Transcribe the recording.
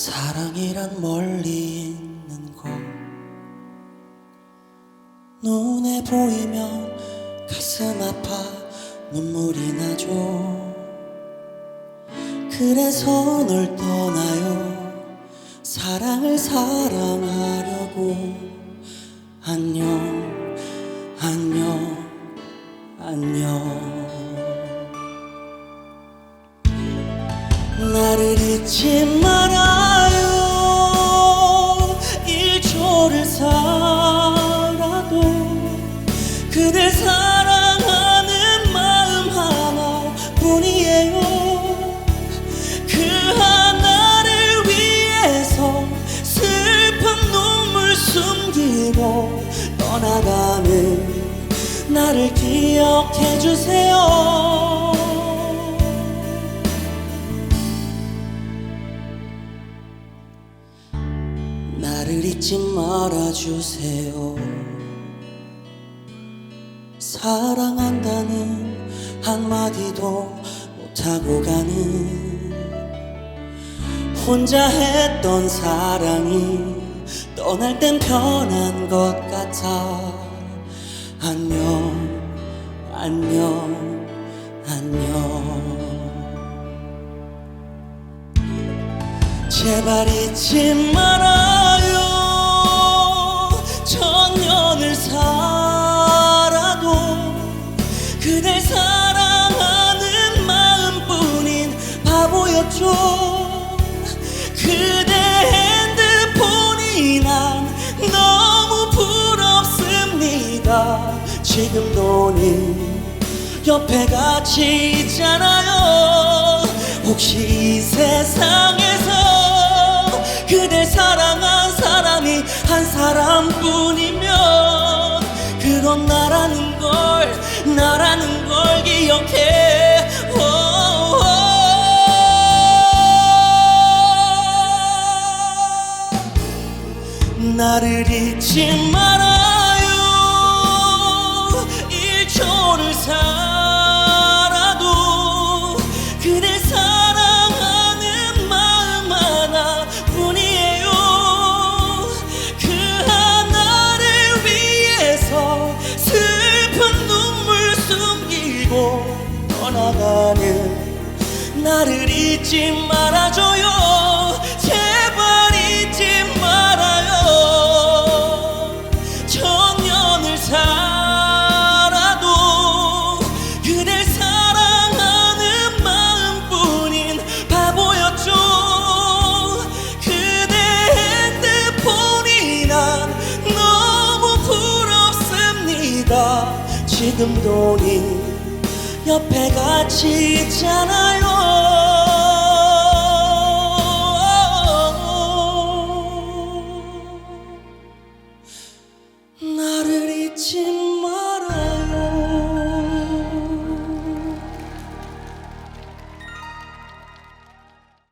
사랑이란 멀리 있는 곳. 눈에 보이면 가슴 아파 눈물이 나죠. 그래서 널 떠나요. 사랑을 사랑하려고. 안녕 안녕 안녕. 나를 잊지 말 그댈 사랑하는 마음 하나뿐이에요 그 하나를 위해서 슬픈 눈물 숨기고 떠나가는 나를 기억해 주세요 나를 잊지 말아주세요. 사랑한다는 한마디도 못하고 가는 혼자 했던 사랑이 떠날 땐 편한 것 같아. 안녕, 안녕, 안녕. 제발 잊지 말아 그대 핸드폰이 난 너무 부럽습니다. 지금도 네 옆에 같이 있잖아요. 혹시 나를 잊지 말아요. 일초를 살아도 그댈 사랑하는 마음 하나뿐이에요. 그 하나를 위해서 슬픈 눈물 숨기고 떠나가는 나를 잊지 말아줘요 그댈 사랑하는 마음뿐인 바보였죠. 그대 핸드폰이 난 너무 부럽습니다. 지금도 네 옆에 같이 있잖아요